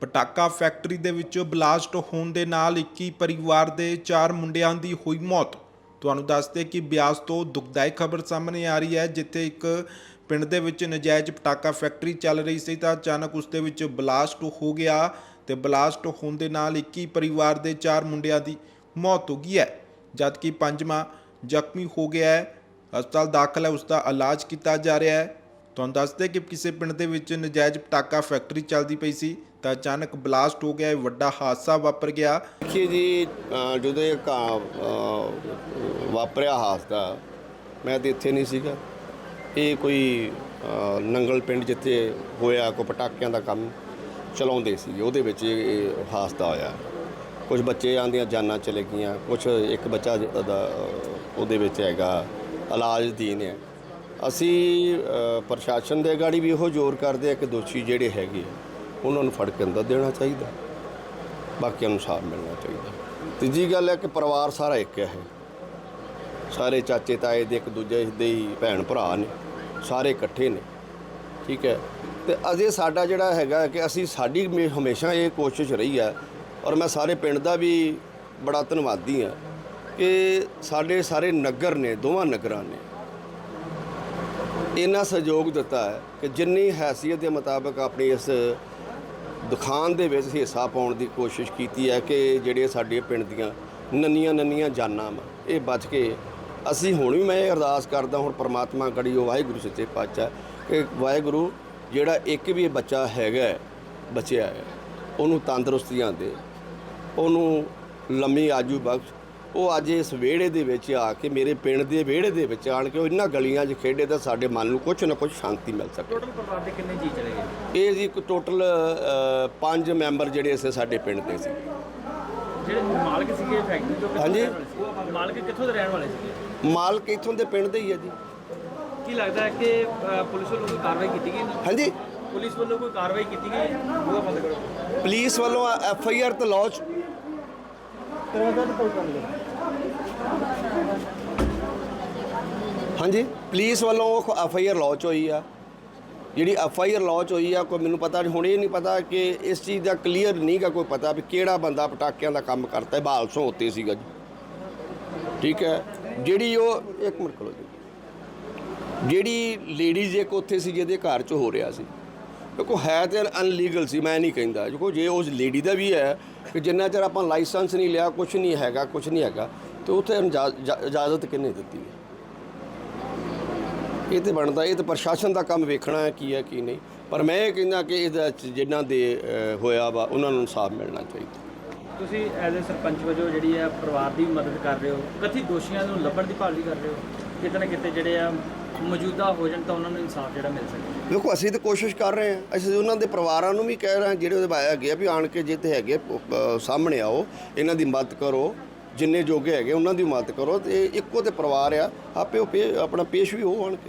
ਪਟਾਕਾ factory ਦੇ ਵਿੱਚ blast ਹੋਣ ਦੇ ਨਾਲ 21 ਪਰਿਵਾਰ ਦੇ 4 ਮੁੰਡਿਆਂ ਦੀ ਹੋਈ ਮੌਤ। ਤੁਹਾਨੂੰ ਦੱਸਦੇ ਕਿ ਬਿਆਸ ਤੋਂ ਦੁਖਦਾਇਕ ਖਬਰ ਸਾਹਮਣੇ ਆ ਰਹੀ ਹੈ, ਜਿੱਥੇ ਇੱਕ ਪਿੰਡ ਦੇ ਵਿੱਚ ਨਜਾਇਜ਼ ਪਟਾਕਾ ਫੈਕਟਰੀ ਚੱਲ ਰਹੀ ਸੀ ਤਾਂ ਅਚਾਨਕ ਉਸ ਦੇ ਵਿੱਚ ਬਲਾਸਟ ਹੋ ਗਿਆ ਤੇ ਬਲਾਸਟ ਹੋਣ ਦੇ ਨਾਲ 21 ਪਰਿਵਾਰ ਦੇ 4 ਮੁੰਡਿਆਂ ਦੀ ਮੌਤ ਹੋ ਗਈ ਹੈ। ਜਦਕਿ ਪੰਜਵਾਂ ਜ਼ਖਮੀ ਹੋ ਗਿਆ ਹੈ, ਹਸਪਤਾਲ ਦਾਖਲ ਹੈ, ਉਸ ਦਾ ਇਲਾਜ ਕੀਤਾ ਜਾ ਰਿਹਾ ਹੈ। ਤੁਹਾਨੂੰ ਦੱਸਦੇ ਕਿ ਕਿਸੇ ਪਿੰਡ ਦੇ ਵਿੱਚ ਨਜਾਇਜ਼ ਪਟਾਕਾ ਫੈਕਟਰੀ ਚੱਲਦੀ ਪਈ ਸੀ ਤਾਂ ਅਚਾਨਕ ਬਲਾਸਟ ਹੋ ਗਿਆ ਇਹ ਵੱਡਾ ਹਾਦਸਾ ਵਾਪਰ ਗਿਆ। ਦੇਖੀਏ ਜੀ ਅ, ਜਦੋਂ ਇਹ ਘਾ- ਅ, ਵਾਪਰਿਆ ਹਾਦਸਾ ਮੈਂ ਤਾਂ ਇੱਥੇ ਨਹੀਂ ਸੀਗਾ। ਇਹ ਕੋਈ ਅ, ਨੰਗਲ ਪਿੰਡ ਜਿੱਥੇ ਹੋਇਆ ਕੋ ਪਟਾਕਿਆਂ ਦਾ ਕੰਮ ਚਲਾਉਂਦੇ ਸੀ ਉਹਦੇ ਵਿੱਚ ਇਹ ਇਹ ਹਾਦਸਾ ਹੋਇਆ। ਕੁਝ ਬੱਚੇ ਆਂਦੀਆਂ ਜਾਨਾਂ ਚਲੇ ਗਈਆਂ ਕੁਝ ਇੱਕ ਬੱਚਾ ਜ- ਦਾ ਅ, ਉਹਦੇ ਵਿੱਚ ਹੈਗਾ ਇਲਾਜ ਦੀਨ ਹੈ। ਅਸੀਂ ਪ੍ਰਸ਼ਾਸਨ ਦੇ ਗਾੜੀ ਵੀ ਇਹੋ ਜ਼ੋਰ ਕਰਦੇ ਆ ਕਿ ਦੋਸ਼ੀ ਜਿਹੜੇ ਹੈਗੇ ਉਹਨਾਂ ਨੂੰ ਫੜ ਕੇ ਅੰਦਰ ਦੇਣਾ ਚਾਹੀਦਾ। ਬਾਕੀਆਂ ਨੂੰ ਸਾਥ ਮਿਲਣਾ ਚਾਹੀਦਾ। ਤੀਜੀ ਗੱਲ ਹੈ ਕਿ ਪਰਿਵਾਰ ਸਾਰਾ ਇੱਕ ਹੈ ਸਾਰੇ ਚਾਚੇ ਤਾਏ ਦੇ ਇੱਕ ਦੂਜੇ ਦੇ ਹੀ ਭੈਣ ਭਰਾ ਨੇ, ਸਾਰੇ ਇਕੱਠੇ ਨੇ। ਠੀਕ ਹੈ? ਤੇ ਅਜੇ ਸਾਡਾ ਜਿਹੜਾ ਹੈਗਾ ਕਿ ਅਸੀਂ ਸਾਡੀ ਹਮੇ- ਹਮੇਸ਼ਾ ਇਹ ਕੋਸ਼ਿਸ਼ ਰਹੀ ਹੈ ਔਰ ਮੈਂ ਸਾਰੇ ਪਿੰਡ ਦਾ ਵੀ ਬੜਾ ਧੰਨਵਾਦੀ ਹਾਂ ਕਿ ਸਾਡੇ ਸਾਰੇ ਨਗਰ ਨੇ, ਦੋਵਾਂ ਨਗਰਾਂ ਨੇ ਇੰਨਾ ਸਹਿਯੋਗ ਦਿੱਤਾ ਹੈ ਕਿ ਜਿੰਨੀ ਹੈਸੀਅਤ ਦੇ ਮੁਤਾਬਕ ਆਪਣੀ ਇਸ ਦੁਕਾਨ ਦੇ ਵਿੱਚ ਹਿੱਸਾ ਪਾਉਣ ਦੀ ਕੋਸ਼ਿਸ਼ ਕੀਤੀ ਹੈ ਕਿ ਜਿਹੜੇ ਸਾਡੇ ਪਿੰਡ ਦੀਆਂ ਨੰਨੀਆਂ ਨੰਨੀਆਂ ਜਾਨਾਂ ਵਾ, ਇਹ ਬਚ ਕੇ ਅਸੀਂ ਹੁਣ ਵੀ ਮੈਂ ਇਹ ਅਰਦਾਸ ਕਰਦਾ ਹੁਣ ਪ੍ਰਮਾਤਮਾ ਗੜੀ ਉਹ ਵਾਹਿਗੁਰੂ ਸੱਚੇ ਪਾਤਸ਼ਾਹ ਕਿ ਵਾਹਿਗੁਰੂ ਜਿਹੜਾ ਇੱਕ ਵੀ ਬੱਚਾ ਹੈਗਾ ਬਚਿਆ ਹੈ, ਉਹਨੂੰ ਤੰਦਰੁਸਤੀਆਂ ਦੇ, ਉਹਨੂੰ ਲੰਮੀ ਆਜੂ ਬਖਸ਼ ਉਹ ਅੱਜ ਇਸ ਵਿਹੜੇ ਦੇ ਵਿੱਚ ਆ ਕੇ ਮੇਰੇ ਪਿੰਡ ਦੇ ਵਿਹੜੇ ਦੇ ਵਿੱਚ ਆਣ ਕੇ ਉਹ ਇਹਨਾਂ ਗਲੀਆਂ 'ਚ ਖੇਡੇ ਤਾਂ ਸਾਡੇ ਮਨ ਨੂੰ ਕੁਝ ਨਾ ਕੁਝ ਸ਼ਾਂਤੀ ਮਿਲ ਸਕੇ। ਟੋਟਲ ਪਰਿਵਾਰ ਦੇ ਕਿੰਨੇ ਜੀ ਚਲੇ ਗਏ? ਇਹ ਜੀ ਟੋਟਲ ਪੰਜ ਮੈਂਬਰ ਜਿਹੜੇ ਸੀ ਸਾਡੇ ਪਿੰਡ ਦੇ ਸੀ। ਜਿਹੜੇ ਮਾਲਕ ਸੀਗੇ ਫੈਕਟਰੀ ਤੋਂ ਹਾਂਜੀ। ਮਾਲਕ ਕਿੱਥੋਂ ਦੇ ਰਹਿਣ ਵਾਲੇ ਸੀਗੇ? ਮਾਲਕ ਇੱਥੋਂ ਦੇ ਪਿੰਡ ਦੇ ਹੀ ਹੈ ਜੀ। ਕੀ ਲੱਗਦਾ ਹੈ ਕਿ ਪੁਲਿਸ ਵੱਲੋਂ ਕੋਈ ਕਾਰਵਾਈ ਕੀਤੀ ਗਈ? ਹਾਂਜੀ। ਪੁਲਿਸ ਵੱਲੋਂ ਕੋਈ ਕਾਰਵਾਈ ਕੀਤੀ ਗਈ ਬੂਹਾ ਬੰਦ ਕਰੋ ਪੁਲਿਸ ਵੱਲੋਂ ਐਫ ਆਈ ਆਰ ਤੇ ਲੌਂਚ ਹਾਂਜੀ ਪੁਲਿਸ ਵੱਲੋਂ ਐਫ ਆਈ ਆਰ ਲੌਂਚ ਹੋਈ ਆ। ਜਿਹੜੀ ਐਫ ਆਈ ਆਰ ਲੌਂਚ ਹੋਈ ਆ, ਕੋਈ ਮੈਨੂੰ ਪਤਾ ਨਹੀਂ ਹੁਣ ਇਹ ਨਹੀਂ ਪਤਾ ਕਿ ਇਸ ਚੀਜ਼ ਦਾ ਕਲੀਅਰ ਨਹੀਂਗਾ ਕੋਈ ਪਤਾ ਵੀ ਕਿਹੜਾ ਬੰਦਾ ਪਟਾਕਿਆਂ ਦਾ ਕੰਮ ਕਰਦਾ ਹੈ ਬਾਲ ਸੌ ਉੱਤੇ ਸੀਗਾ ਜੀ। ਠੀਕ ਹੈ, ਜਿਹੜੀ ਉਹ, ਇੱਕ ਮਿੰਟ ਕੋਲ ਜਿਹੜੀ ਲੇਡੀਜ਼ ਇੱਕ ਉੱਥੇ ਸੀ, ਜਿਹਦੇ ਘਰ 'ਚ ਹੋ ਰਿਹਾ ਸੀ। ਦੇਖੋ, ਹੈ ਤੇ ਅਨਲੀਗਲ ਸੀ, ਮੈਂ ਨਹੀਂ ਕਹਿੰਦਾ। ਦੇਖੋ, ਜੇ ਉਸ ਲੇਡੀ ਦਾ ਵੀ ਹੈ ਕਿ ਜਿੰਨਾ ਚਿਰ ਆਪਾਂ ਲਾਇਸੈਂਸ ਨਹੀਂ ਲਿਆ ਕੁਝ ਨਹੀਂ ਹੈਗਾ ਕੁਝ ਨਹੀਂ ਹੈਗਾ, ਤੇ ਉੱਥੇ ਇਜਾਜ਼ਤ ਕਿੰਨੇ ਦਿੱਤੀ ਹੈ? ਇਹ ਤੇ ਬਣਦਾ, ਇਹ ਤੇ ਪ੍ਰਸ਼ਾਸਨ ਦਾ ਕੰਮ ਵੇਖਣਾ ਹੈ ਕੀ ਹੈ, ਕੀ ਨਹੀਂ। ਪਰ ਮੈਂ ਇਹ ਕਹਿੰਦਾ ਕਿ ਇਹਦਾ 'ਚ ਜਿਨ੍ਹਾਂ ਦੇ ਹੋਇਆ ਵਾ, ਉਹਨਾਂ ਨੂੰ ਇਨਸਾਫ ਮਿਲਣਾ ਚਾਹੀਦਾ। ਤੁਸੀਂ ਐਜ਼ ਅ ਸਰਪੰਚ ਵਜੋਂ ਜਿਹੜੀ ਹੈ ਪਰਿਵਾਰ ਦੀ ਮਦਦ ਕਰ ਰਹੇ ਹੋ। ਕਥਿਤ ਦੋਸ਼ੀਆਂ ਨੂੰ ਲੱਭਣ ਦੀ ਭਾਲ ਵੀ ਕਰ ਰਹੇ ਹੋ? ਕਿਤੇ ਨਾ ਕਿਤੇ ਜਿਹੜੇ ਆ ਮੌਜੂਦਾ ਹੋ ਜਾਣ ਤਾਂ ਉਹਨਾਂ ਨੂੰ ਇਨਸਾਫ ਜਿਹੜਾ ਮਿਲ ਸਕੇ। ਦੇਖੋ ਅਸੀਂ ਤਾਂ ਕੋਸ਼ਿਸ਼ ਕਰ ਰਹੇ ਹਾਂ। ਅਸੀਂ ਉਹਨਾਂ ਦੇ ਪਰਿਵਾਰਾਂ ਨੂੰ ਵੀ ਕਹਿ ਰਹੇ ਹਾਂ ਜਿਹੜੇ ਉਹਦੇ ਬਾਰੇ ਹੈਗੇ ਆ ਵੀ ਆਣ ਕੇ ਜੇ ਤੇ ਹੈਗੇ ਅ, ਸਾਹਮਣੇ ਆਓ ਇਹਨਾਂ ਦੀ ਮਦਦ ਕਰੋ ਜਿੰਨੇ ਜੋਗੇ ਹੈਗੇ ਉਹਨਾਂ ਦੀ ਮਦਦ ਕਰੋ ਤੇ ਇੱਕੋ ਤੇ ਪਰਿਵਾਰ ਆ ਆਪੇ ਉਹ ਪੇ- ਆਪਣਾ ਪੇਸ਼ ਵੀ ਹੋ ਆਣ ਕੇ।